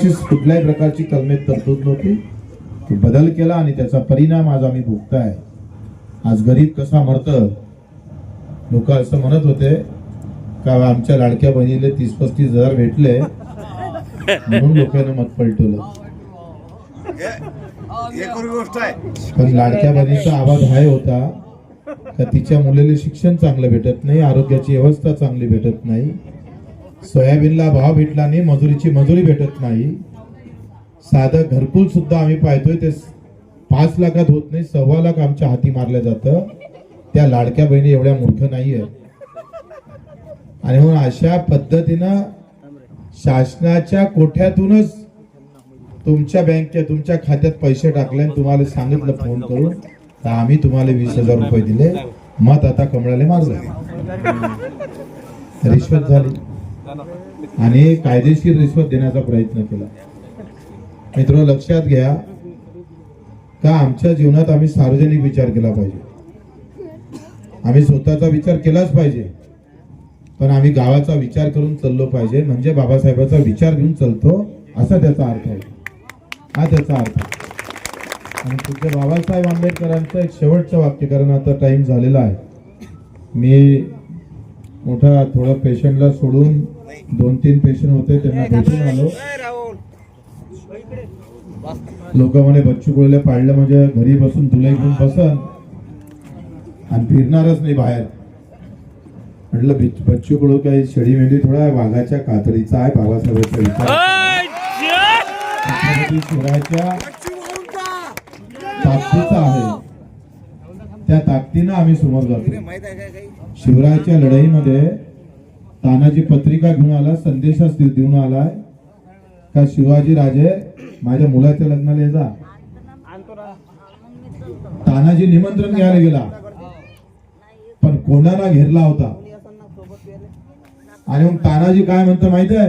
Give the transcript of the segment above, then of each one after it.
कशाची कुठल्याही प्रकारची कलमेत तरतूद नव्हती. तो बदल केला आणि त्याचा परिणाम आज आम्ही भोगताय. आज गरीब कसा मरत? लोक असं म्हणत होते का आमच्या लाडक्या बहिणीला तीस पस्तीस हजार भेटले म्हणून लोकांना मत पलटवलं. पण लाडक्या बहिणीचा आवाज हाय होता का तिच्या मुलीला शिक्षण चांगलं भेटत नाही आरोग्याची व्यवस्था चांगली भेटत नाही. सोयाबीनला भाव भेटला नाही मजुरीची मजुरी भेटत नाही. साधं घरकुल सुद्धा आम्ही पाहतोय ते पाच लाखात होत नाही सव्वा लाख आमच्या हाती मारलं जातं. त्या लाडक्या बहिणी एवढ्या मूर्ख नाहीये आणि म्हणून अशा पद्धतीनं शासनाच्या कोठ्यातूनच तुमच्या बँकेत तुमच्या खात्यात पैसे टाकले आणि तुम्हाला सांगितलं फोन करून तर आम्ही तुम्हाला वीस हजार रुपये दिले. मत आता कमळाले मारलं. रिश्वत झाली. आणि कायदेशीर रिश्वत देण्याचा प्रयत्न केला. मित्र लक्षात घ्या का आमच्या जीवनात आम्ही सार्वजनिक विचार केला पाहिजे? आम्ही स्वतःचा विचार केलाच पाहिजे पण आम्ही गावाचा विचार करून चाललो पाहिजे म्हणजे बाबासाहेबाचा विचार घेऊन चालतो असा त्याचा अर्थ आहे. हा त्याचा अर्थ आहे. आणि तुमच्या बाबासाहेब आंबेडकरांचं एक शेवटचं वाक्य कारण आता टाईम झालेला आहे. मी मोठा थोडं पेशंटला सोडून दोन तीन पेशंट होते त्यांना भेटून आलो. लोक म्हणे बच्चू कुळले पाडलं म्हणजे घरी बसून तुला घेऊन बसन. आणि फिरणारच नाही बाहेर. म्हटलं बिच- बच्चू कडू काही शेळी मेंढी थोडा वाघाच्या कातडीचा आहे बाबासाहेबांचा विचार. ताकदीचा आहे. त्या ताकदीनं आम्ही समोर जातो. शिवरायाच्या लढाईमध्ये तानाजी पत्रिका घेऊन आला संदेश देऊन आलाय. का शिवाजी राजे माझ्या मुलाच्या लग्नाला जा. तानाजी निमंत्रण घ्यायला गेला. पण कोणाला घेरला होता. आणि मग तानाजी काय म्हणतो माहीत आहे?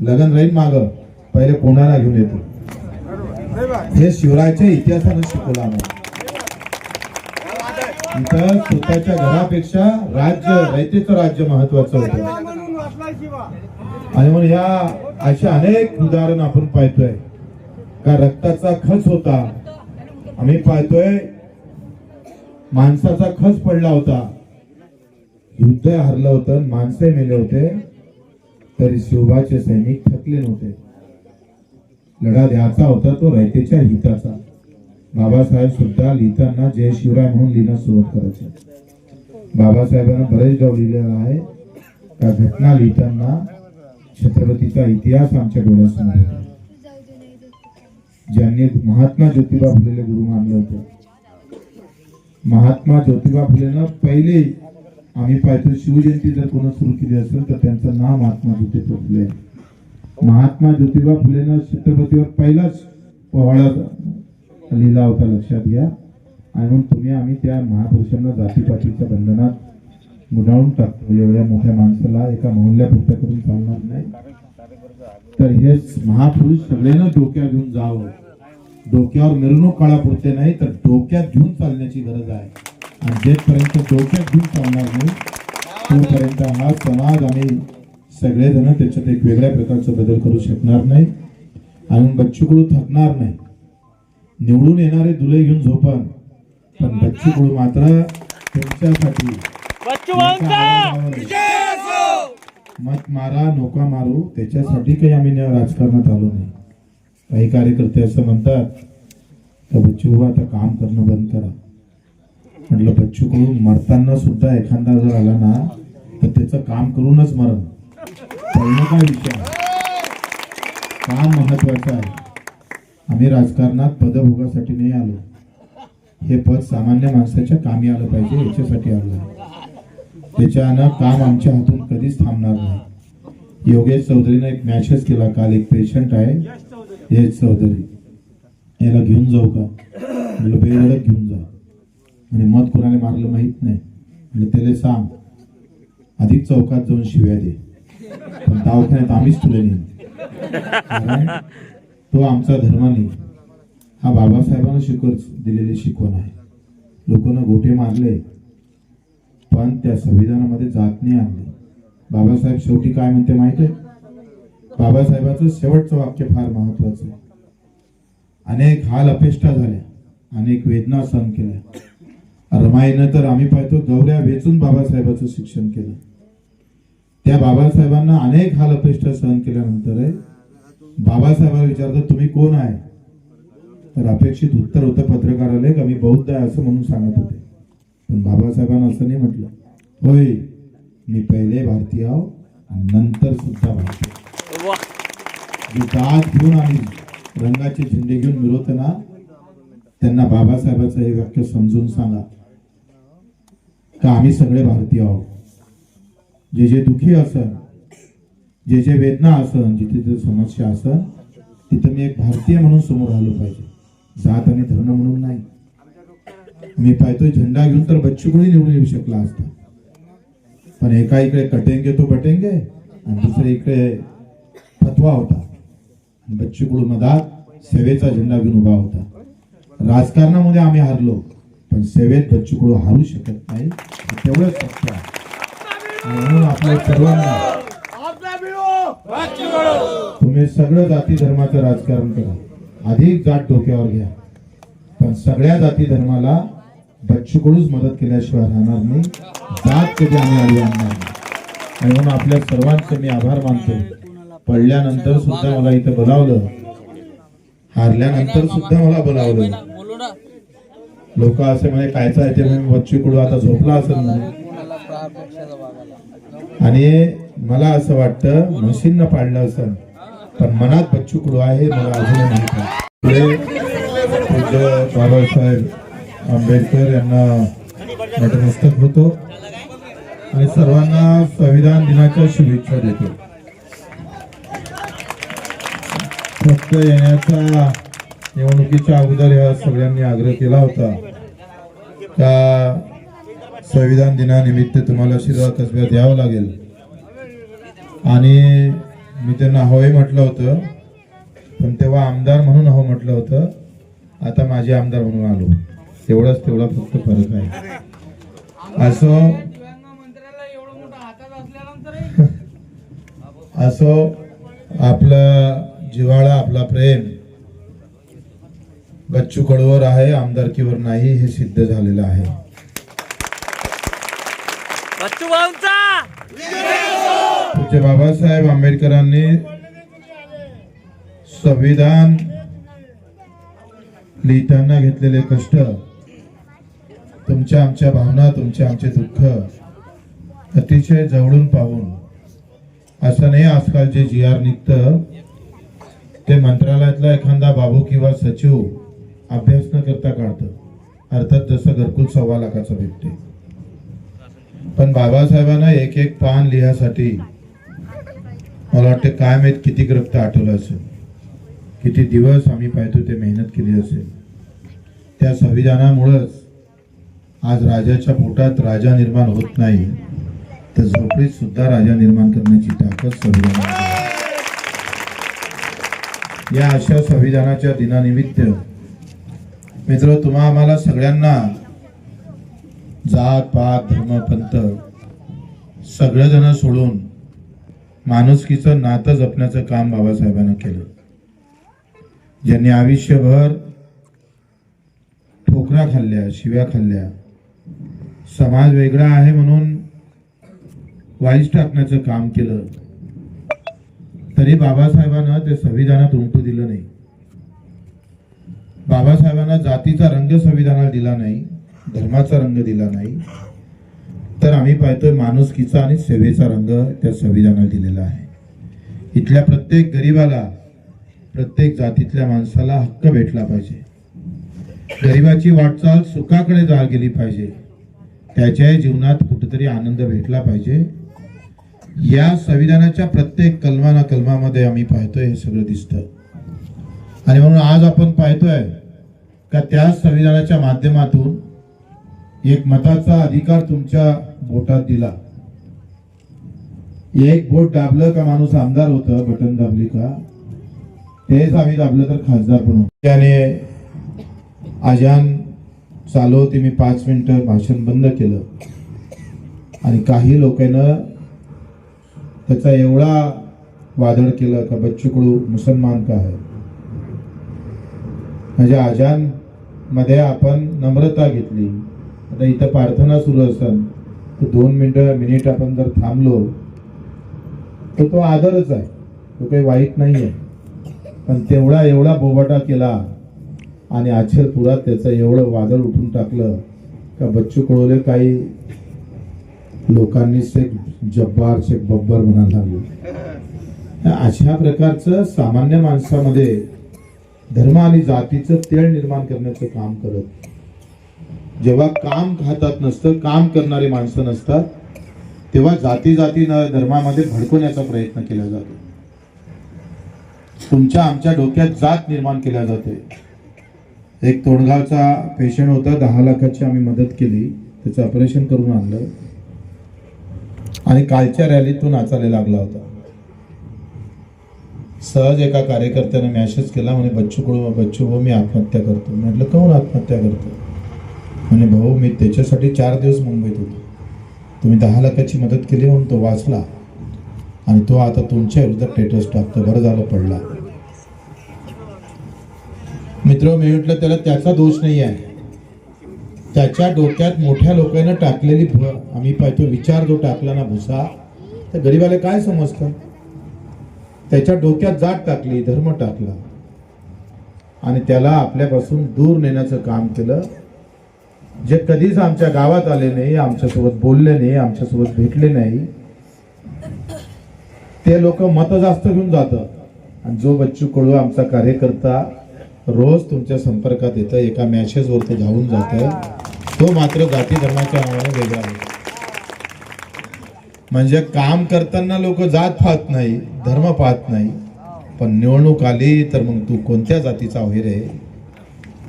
लग्न राहील माग. पहिले कोणाला घेऊन येतो. हे शिवरायच्या इतिहासानं शिकवलं आम्हाला. तर स्वतःच्या घरापेक्षा राज्य रयतेचं राज्य महत्वाचं होतं. आणि म्हणून ह्या अशा अनेक उदाहरण आपण पाहतोय. का रक्ताचा खच होता. आम्ही पाहतोय माणसाचा खच पडला होता. युद्ध हरलं होतं माणसे मेले होते. तरी शिवबाचे सैनिक थकले नव्हते. लढा द्यायचा होता तो रयतेच्या हिताचा. बाबासाहेब सुद्धा लिहिताना जय शिवराय म्हणून लिहिणं सुरुवात करायचे. बाबासाहेबांना बरेच डाव लिहिलेला आहे. त्या घटना लिहिताना छत्रपतीचा इतिहास आमच्या डोळ्यासमोर होता. ज्यांनी महात्मा ज्योतिबा फुलेले गुरु मानले होते. महात्मा ज्योतिबा फुलेनं पहिले आम्ही पाहतो शिवजयंती जर कोणी सुरू केली असेल तर त्यांचं नाव महात्मा ज्योतिबा फुले महात्मा ज्योतिबा फुलेनं छत्रपतीवर पहिलाच पोवाडा लिहिला होता लक्षात घ्या. आणि म्हणून तुम्ही आम्ही त्या महापुरुषांना जातीपातीच्या बंधनात गुंडाळून टाकतो. एवढ्या मोठ्या माणसाला एका मोहल्ल्यापुरत्या करून चालणार नाही. तर हे महापुरुष सगळ्यांना डोक्यात घेऊन जावं. डोक्यावर मिरवणूक काळापुरते नाही तर डोक्यात घेऊन चालण्याची गरज आहे. आणि जेपर्यंत डोक्यात घेऊन चालणार नाही तोपर्यंत हा समाज आम्ही सगळेजण त्याच्यात एक वेगळ्या प्रकारचा बदल करू शकणार नाही. आणि बच्चू थकणार नाही. निवडून येणारे दुले घेऊन झोपन पण बच्चू कडू मात्र तुमच्यासाठी. आवाजावर मत मारा नोका मारू. त्याच्यासाठी काही आम्ही न- राजकारणात आलो नाही. काही कार्यकर्ते असं म्हणतात का बच्चू भाऊ आता काम करणं बंद करा. म्हटलं बच्चू कडू मरताना सुद्धा एखादा जर आला ना तर त्याचं काम करूनच मरण. पहिलं काय विषय? आहे? काम महत्वाचं आहे. आम्ही राजकारणात पदभोगासाठी नाही आलो. हे पद सामान्य माणसाच्या कामी आलं पाहिजे याच्यासाठी आलो आहे. त्याच्यानं काम आमच्या हातून कधीच थांबणार नाही. योगेश चौधरीने एक मॅसेज केला. काल एक पेशंट आहे यश चौधरी. याला घेऊन जाऊ का? म्हटलं बेधडक घेऊन जा. म्हणजे मत कोणाला मारलं माहीत नाही. म्हणजे त्याला सांग अधिक चौकात जाऊन शिव्या दे. पण दवाखान्यात आम्हीच तुला नेईन तो आमचा धर्म नाही. हा बाबासाहेबांना शिकव दिलेली शिकवण आहे. लोकांना गोटे मारले पण त्या संविधानामध्ये जात नाही आणली. बाबासाहेब शेवटी काय म्हणते माहिती आहे? बाबासाहेबांचं शेवटचं वाक्य फार महत्वाचं आहे. अनेक हाल अपेष्टा झाल्या अनेक वेदना सहन केल्या. रमाईनं तर आम्ही पाहतो गवऱ्या वेचून बाबासाहेबाचं शिक्षण केलं. त्या बाबासाहेबांना अनेक हाल अपेष्टा सहन केल्यानंतर आहे, बाबासाहेबांना विचारतात तुम्ही कोण आहे? तर अपेक्षित उत्तर होतं पत्रकाराला का मी बौद्ध आहे असं म्हणून सांगत होते. पण बाबासाहेबांना असं नाही म्हटलं. होय मी पहिले भारतीय आहो आणि नंतर सुद्धा भारतीय. दात घेऊन आणि रंगाचे झेंडे घेऊन मिरवताना त्यांना बाबासाहेबाचं हे वाक्य समजून सांगा का आम्ही सगळे भारतीय आहोत? जे जे दुखी असन जे जे वेदना असन जिथे जिथे समस्या असन तिथं मी एक भारतीय म्हणून समोर आलो पाहिजे. जात आणि धर्म म्हणून नाही. मी पाहतोय झेंडा घेऊन तर बच्चू कोणी निवडून येऊ शकला असता. पण एका इकडे कटेंगे तो बटेंगे आणि दुसरे इकडे फतवा होता. आणि बच्चू कुळू मधात सेवेचा झेंडा घेऊन उभा होता. राजकारणामध्ये आम्ही हारलो पण सेवेत बच्चू कडू हारू शकत नाही तेवढंच फक्त आहे. म्हणून आपल्या सर्वांना तुम्ही सगळं जाती धर्माचं राजकारण करा. अधिक जात डोक्यावर घ्या. पण सगळ्या जाती धर्माला बच्चूकडूच मदत केल्याशिवाय राहणार नाही. जात कधी आम्ही आली आणणार नाही. आणि म्हणून आपल्या सर्वांचे मी आभार मानतो. पडल्यानंतर सुद्धा मला इथं बोलावलं. हारल्यानंतर सुद्धा मला बोलावलं. लोक असे म्हणे कायचं आहे ते? बच्चू कुडू आता झोपला असेल म्हणून आणि मला असं वाटतं म्हशींना पाडलं असं पण मनात बच्चू कुडू आहे मला अजून माहीत आहे पुढे पूज्य बाबासाहेब आंबेडकर यांना नतमस्तक होतो. आणि सर्वांना संविधान दिनाच्या शुभेच्छा देतो. फक्त येण्याचा निवडणुकीच्या अगोदर या सगळ्यांनी आग्रह केला होता. त्या संविधान दिनानिमित्त तुम्हाला शिरवा कसब्यात यावं लागेल. आणि मी त्यांना होय म्हटलं होतं पण तेव्हा आमदार म्हणून हवं म्हटलं होतं. आता माझे आमदार म्हणून आलो. तेवढाच तेवढा फक्त फरक आहे. असो असो आपला जिव्हाळा आपला प्रेम बच्चू कडूवर आहे आमदारकीवर नाही हे सिद्ध झालेलं आहे. बच्चू भाऊंचा! पूज्य बाबासाहेब आंबेडकरांनी संविधान लिहिताना घेतलेले कष्ट तुमच्या आमच्या भावना तुमचे आमचे दुःख अतिशय जवळून पाहून असं नाही आजकाल जे जी आर निघतं ते मंत्रालयातला एखादा बाबू किंवा सचिव अभ्यास न करता काढतं. अर्थात जसं घरकुल सव्वा लाखाचं भेटते. पण बाबासाहेबांना एक एक पान लिहासाठी मला वाटतं काय माहीत किती रक्त आठवलं असेल. किती दिवस आम्ही पाहतो ते मेहनत केली असेल. त्या संविधानामुळंच आज राजाच्या पोटात राजा निर्माण होत नाही तर झोपडीत सुद्धा राजा निर्माण करण्याची ताकद संविधान या अशा संविधानाच्या दिनानिमित्त मित्र तुम्हा आम्हाला सगळ्यांना जात पात धर्म पंथ सगळेजण सोडून माणुसकीचं नातं जपण्याचं काम बाबासाहेबांना केलं. ज्यांनी आयुष्यभर ठोकरा खाल्ल्या शिव्या खाल्ल्या समाज वेगळा आहे म्हणून वाईस टाकण्याचं काम केलं तरी बाबासाहेबांना ते संविधानात उमटू दिलं नाही. बाबासाहेबांना जातीचा रंग संविधानाला दिला नाही धर्माचा रंग दिला नाही तर आम्ही पाहतोय माणुसकीचा आणि सेवेचा रंग त्या संविधानाला दिलेला आहे. इथल्या प्रत्येक गरीबाला प्रत्येक जातीतल्या माणसाला हक्क भेटला पाहिजे. गरिबाची वाटचाल सुखाकडे जा गेली पाहिजे. त्याच्याही जीवनात कुठेतरी आनंद भेटला पाहिजे. या संविधानाच्या प्रत्येक कलमाना कलमामध्ये आम्ही पाहतोय हे सगळं दिसतं. आणि म्हणून आज आपण पाहतोय का त्या संविधानाच्या माध्यमातून एक मताचा अधिकार तुमच्या बोटात दिला. एक बोट दाबलं का माणूस आमदार होतं बटन दाबली का? तेच आम्ही दाबलं तर खासदार पण होतो. त्याने अजान चालू होती मी पाच मिनिट भाषण बंद केलं. आणि काही लोकांना त्याचा एवढा वादळ केलं का बच्चू कडू मुसलमान का आहे? म्हणजे आजानमध्ये आपण नम्रता घेतली. आता इथं प्रार्थना सुरू असताना तर दोन मिनटं मिनिट आपण जर थांबलो तर तो आदरच आहे. तो काही वाईट नाही आहे पण तेवढा एवढा बोबाटा केला आणि अक्षरपुरात त्याचं एवढं वादळ उठून टाकलं का बच्चू कळवले काही लोकांनी शेख जब्बार शेख बब्बर म्हणायला लागले. अशा प्रकारचं सामान्य माणसामध्ये धर्म आणि जातीचं तेळ निर्माण करण्याचं काम करत जेव्हा काम हातात नसतं काम करणारी माणसं नसतात तेव्हा जाती जाती न धर्मामध्ये भडकवण्याचा प्रयत्न केला जातो. तुमच्या आमच्या डोक्यात जात निर्माण केल्या जाते. एक तोंडगावचा पेशंट होता दहा लाखाची आम्ही मदत केली त्याचं ऑपरेशन करून आणलं. आणि कालच्या रॅलीत तो नाचायला लागला होता. सहज एका कार्यकर्त्याने मॅसेज केला म्हणे बच्चू कुळू बच्चू हो मी आत्महत्या करतो. म्हटलं कोण आत्महत्या करतो? म्हणे भाऊ मी त्याच्यासाठी चार दिवस मुंबईत होतो. तुम्ही दहा लाखाची मदत केली म्हणून तो वाचला आणि तो आता तुमच्या विरुद्ध टेटस टाकतो. बरं झालं पडला. मित्र मी म्हटलं त्याला त्याचा दोष नाही आहे. त्याच्या डोक्यात मोठ्या लोकांना टाकलेली भ आम्ही पाहतो विचार जो टाकला ना भुसा तर गरीबाला काय समजतं? त्याच्या डोक्यात जात टाकली धर्म टाकला आणि त्याला आपल्यापासून दूर नेण्याचं काम केलं. जे कधीच आमच्या गावात आले नाही आमच्यासोबत बोलले नाही आमच्यासोबत भेटले नाही ते लोक मत जास्त घेऊन जातात. आणि जो बच्चू कडू आमचा कार्यकर्ता रोज तुमच्या संपर्कात येतं एका मॅसेजवर तो धावून जात तो मात्र जाती धर्माच्या नावाने वेगळा आहे. म्हणजे काम करताना लोक जात पाहत नाही धर्म पाहत नाही. पण निवडणूक आली तर मग तू कोणत्या जातीचा वैर रे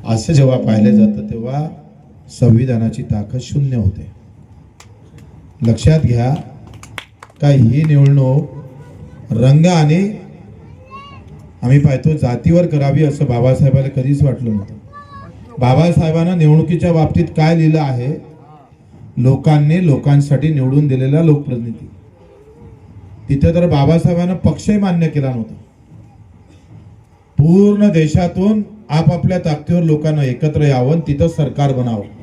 असं जेव्हा पाहिलं जातं तेव्हा संविधानाची ताकद शून्य होते. लक्षात घ्या का ही निवडणूक रंग आणि आम्ही पाहतो जातीवर करावी असं बाबासाहेबाला कधीच वाटलं नव्हतं. बाबासाहेबांना निवडणुकीच्या बाबतीत काय लिहिलं आहे? लोकांनी लोकांसाठी निवडून दिलेला लोकप्रतिनिधी. तिथे तर बाबासाहेबांना पक्षही मान्य केला नव्हता. पूर्ण देशातून आपापल्या ताकदीवर लोकांना एकत्र यावं तिथं सरकार बनावं.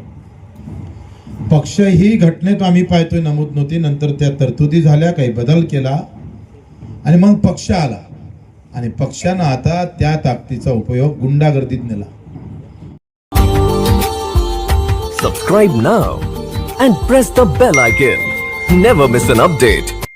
पक्ष ही घटनेत आम्ही पाहतोय नमूद नव्हती. नंतर त्या तरतुदी झाल्या काही बदल केला. आणि मग पक्ष आला. आणि पक्षानं आता त्या ताकदीचा उपयोग गुंडागर्दीत नेला. Subscribe now and press the bell icon never miss an update